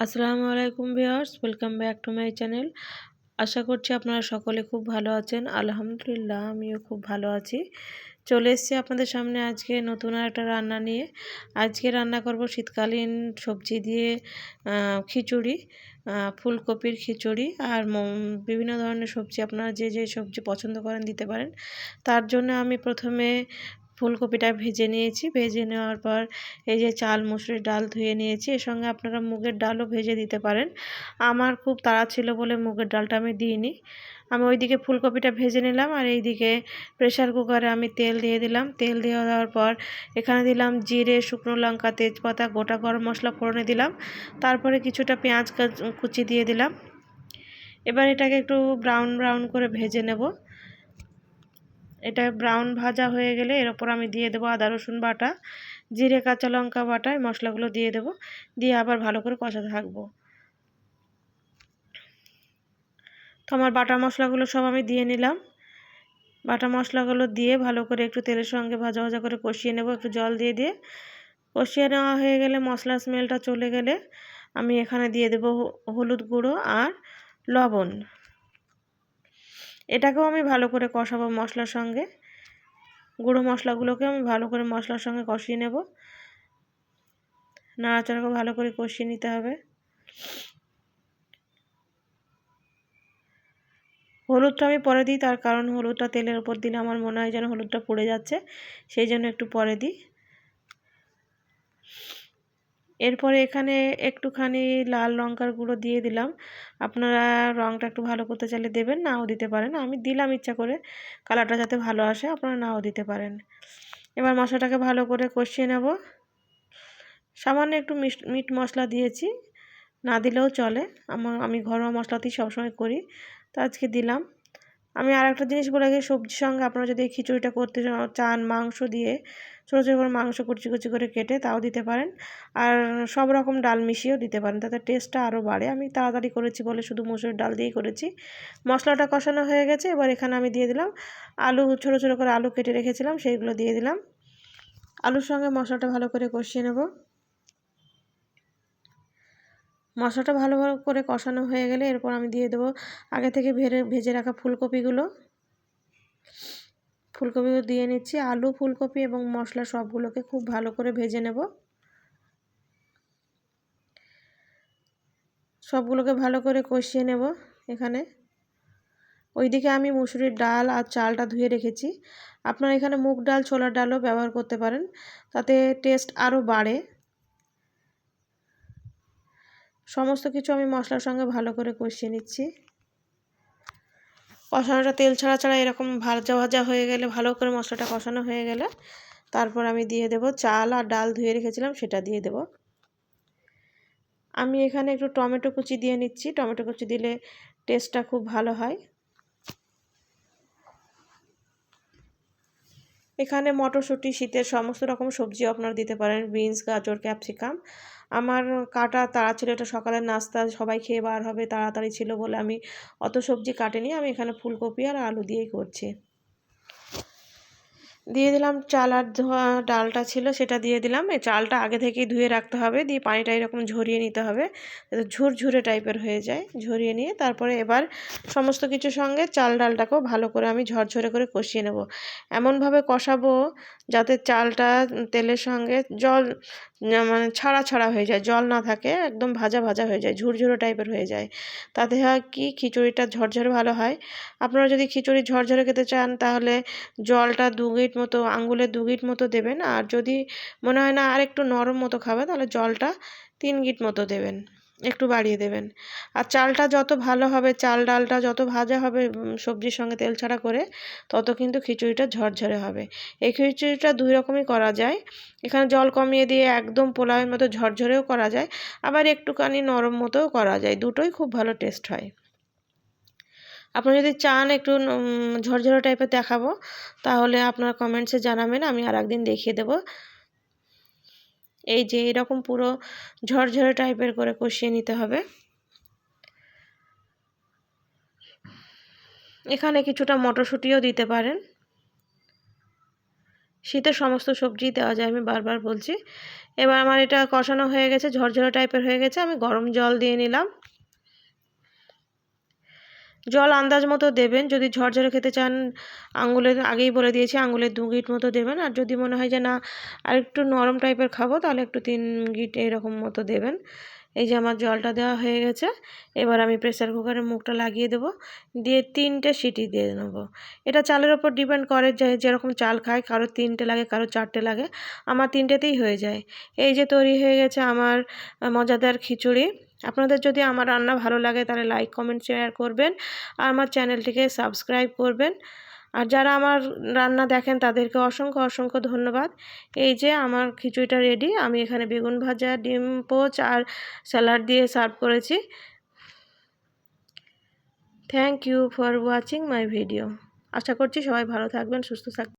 আসসালামু আলাইকুম viewers, welcome back to my channel. আশা করছি আপনারা সকলে খুব ভালো আছেন। আলহামদুলিল্লাহ, আমিও খুব ভালো আছি। চলে এসেছি আপনাদের সামনে আজকে নতুন একটা রান্না নিয়ে। আজকে রান্না করব শীতকালীন সবজি দিয়ে খিচুড়ি ফুলকপির খিচুড়ি আর বিভিন্ন ধরনের সবজি। আপনারা যে যে সবজি পছন্দ করেন দিতে পারেন। তার জন্য আমি প্রথমে ফুলকপিটা ভেজে নিয়েছি। ভেজে নেওয়ার পর এই যে চাল, মুসুরির ডাল ধুয়ে নিয়েছি। এর সঙ্গে আপনারা মুগের ডালও ভেজে দিতে পারেন। আমার খুব তাড়া ছিল বলে মুগের ডালটা আমি দিইনি। আমি ওইদিকে ফুলকপিটা ভেজে নিলাম আর এইদিকে প্রেশার কুকারে আমি তেল দিয়ে দিলাম। তেল দিয়ে দেওয়ার পর এখানে দিলাম জিরে, শুকনো লঙ্কা, তেজপাতা, গোটা গরম মশলা ফোড়নে দিলাম। তারপরে কিছুটা পেঁয়াজ কুচি দিয়ে দিলাম। এবার এটাকে একটু ব্রাউন ব্রাউন করে ভেজে নেব। এটা ব্রাউন ভাজা হয়ে গেলে এর ওপর আমি দিয়ে দেবো আদা, রসুন বাটা, জিরে, কাঁচা লঙ্কা বাটা মশলাগুলো দিয়ে দেবো, দিয়ে আবার ভালো করে কষাতে থাকব। তো আমার বাটা মশলাগুলো সব আমি দিয়ে নিলাম। বাটা মশলাগুলো দিয়ে ভালো করে একটু তেলের সঙ্গে ভাজা ভাজা করে কষিয়ে নেব, একটু জল দিয়ে দিয়ে। কষিয়ে নেওয়া হয়ে গেলে মশলার স্মেলটা চলে গেলে আমি এখানে দিয়ে দেব হলুদ গুঁড়ো আর লবণ। এটাকেও আমি ভালো করে কষাবো মশলার সঙ্গে। গুঁড়ো মশলাগুলোকে আমি ভালো করে মশলার সঙ্গে কষিয়ে নেব। নাড়াচাড়াকে ভালো করে কষিয়ে নিতে হবে। হলুদটা আমি পরে দিই, তার কারণ হলুদটা তেলের উপর দিলে আমার মনে হয় যেন হলুদটা পুড়ে যাচ্ছে, সেই জন্য একটু পরে দিই। এরপরে এখানে একটুখানি লাল লঙ্কার গুঁড়ো দিয়ে দিলাম। আপনারা রঙটা একটু ভালো করতে চাইলে দেবেন, নাও দিতে পারেন। আমি দিলাম ইচ্ছা করে, কালারটা যাতে ভালো আসে, আপনারা নাও দিতে পারেন। এবার মশলাটাকে ভালো করে কষিয়ে নেব। সামান্য একটু মিট মশলা দিয়েছি, না দিলেও চলে। আমার আমি ঘরোয়া মশলাতেই সবসময় করি। তো আজকে দিলাম। আমি আর একটা জিনিস বলে গিয়ে সবজির সঙ্গে আপনারা যদি খিচুড়িটা করতে চান, মাংস দিয়ে ছোটো ছোটো করে মাংস কুচি কুচি করে কেটে তাও দিতে পারেন। আর সব রকম ডাল মিশিয়েও দিতে পারেন, তাতে টেস্টটা আরও বাড়ে। আমি তাড়াতাড়ি করেছি বলে শুধু মুসুর ডাল দিয়েই করেছি। মশলাটা কষানো হয়ে গেছে, এবার এখানে আমি দিয়ে দিলাম আলু, ছোটো ছোটো করে আলু কেটে রেখেছিলাম, সেইগুলো দিয়ে দিলাম। আলুর সঙ্গে মশলাটা ভালো করে কষিয়ে নেব। মশলাটা ভালো করে কষানো হয়ে গেলে এরপর আমি দিয়ে দেবো আগে থেকে ভেজে ভেজে রাখা ফুলকপিগুলো। ফুলকপিও দিয়ে নিচ্ছি। আলু, ফুলকপি এবং মশলা সবগুলোকে খুব ভালো করে ভেজে নেব। সবগুলোকে ভালো করে কষিয়ে নেব এখানে। ওইদিকে আমি মুসুরির ডাল আর চালটা ধুয়ে রেখেছি। আপনারা এখানে মুগ ডাল, ছোলার ডালও ব্যবহার করতে পারেন। তাতে টেস্ট আরও বাড়ে। সমস্ত কিছু আমি মশলার সঙ্গে ভালো করে কষিয়ে নিচ্ছি। কষানোটা তেল ছাড়া ছাড়া এরকম ভাজা ভাজা হয়ে গেলে, ভালো করে মশলাটা কষানো হয়ে গেলে, তারপর আমি দিয়ে দেব চাল আর ডাল ধুয়ে রেখেছিলাম, সেটা দিয়ে দেব। আমি এখানে একটু টমেটো কুচি দিয়ে নিচ্ছি। টমেটো কুচি দিলে টেস্টটা খুব ভালো হয়। এখানে মটরশুঁটি, শীতের সমস্ত রকম সবজি আপনারা দিতে পারেন। বিনস, গাজর, ক্যাপসিকাম। আমার কাটা তাড়া ছিল এটা সকালের নাস্তা, সবাই খেয়ে বার হবে, তাড়াতাড়ি ছিল বলে আমি অত সবজি কাটিনি, আমি এখানে ফুলকপি আর আলু দিয়েই করছি। দিয়ে দিলাম চাল আর ধোয়া ডালটা ছিল, সেটা দিয়ে দিলাম। এই চালটা আগে থেকেই ধুয়ে রাখতে হবে, দিয়ে পানিটা এরকম ঝরিয়ে নিতে হবে ঝুরঝুরে টাইপের হয়ে যায়। ঝরিয়ে নিয়ে তারপরে এবার সমস্ত কিছুর সঙ্গে চাল ডালটাকেও ভালো করে আমি ঝরঝরে করে কষিয়ে নেব। এমনভাবে কষাবো যাতে চালটা তেলের সঙ্গে জল মানে ছাড়া ছাড়া হয়ে যায়, জল না থাকে, একদম ভাজা ভাজা হয়ে যায়, ঝুরঝুরো টাইপের হয়ে যায়। তাতে হয় কি, খিচুড়িটা ঝরঝরে ভালো হয়। আপনারা যদি খিচুড়ি ঝরঝরে খেতে চান, তাহলে জলটা দু গিট মতো আঙ্গুলে দু গিট মতো দেবেন। আর যদি মনে হয় না আর একটু নরম মতো খাবে, তাহলে জলটা তিন গিট মতো দেবেন। একটু বাড়িয়ে দেবেন। আর চালটা যত ভালো হবে, চাল ডালটা যত ভাজা হবে সবজির সঙ্গে তেল ছাড়া করে, তত কিন্তু খিচুড়িটা ঝরঝরে হবে। এই খিচুড়িটা দুই রকমই করা যায়। এখানে জল কমিয়ে দিয়ে একদম পোলাওয়ের মতো ঝরঝরেও করা যায়, আবার একটুখানি নরম মতোও করা যায়। দুটোই খুব ভালো টেস্ট হয়। আপনি যদি চান একটু ঝরঝরে টাইপের দেখাবো, তাহলে আপনার কমেন্টসে জানাবেন, আমি আর একদিন দেখিয়ে দেবো। এই যে এরকম পুরো ঝরঝরে টাইপের করে কষিয়ে নিতে হবে। এখানে কিছুটা মটরশুঁটিও দিতে পারেন। শীতের সমস্ত সবজি দেওয়া যায়, আমি বারবার বলছি। এবার আমার এটা কষানো হয়ে গেছে, ঝরঝরে টাইপের হয়ে গেছে, আমি গরম জল দিয়ে নিলাম। জল আন্দাজ মতো দেবেন। যদি ঝরঝরে খেতে চান, আঙুলের আগেই বলে দিয়েছি, আঙুলের দু গিট মতো দেবেন। আর যদি মনে হয় যে না আর একটু নরম টাইপের খাব, তাহলে একটু তিন গিট এরকম মতো দেবেন। এই যে আমার জলটা দেওয়া হয়ে গেছে, এবার আমি প্রেসার কুকারের মুখটা লাগিয়ে দেবো। দিয়ে তিনটে সিটি দিয়ে নেব। এটা চালের ওপর ডিপেন্ড করে যে যেরকম চাল খায়, কারও তিনটে লাগে, কারও চারটে লাগে। আমার তিনটেতেই হয়ে যায়। এই যে তৈরি হয়ে গেছে আমার মজাদার খিচুড়ি। আপনাদের যদি আমার রান্না ভালো লাগে তাহলে লাইক কমেন্ট শেয়ার করবেন। আর আমার চ্যানেলটিকে সাবস্ক্রাইব করবেন। আর যারা আমার রান্না দেখেন তাদেরকে অসংখ্য অসংখ্য ধন্যবাদ। এই যে আমার খিচুড়িটা রেডি আমি এখানে বেগুন ভাজা, ডিম, পোচ আর স্যালাড দিয়ে সার্ভ করেছি। Thank you for watching my video আশা করছি সবাই ভালো থাকবেন, সুস্থ থাকবেন।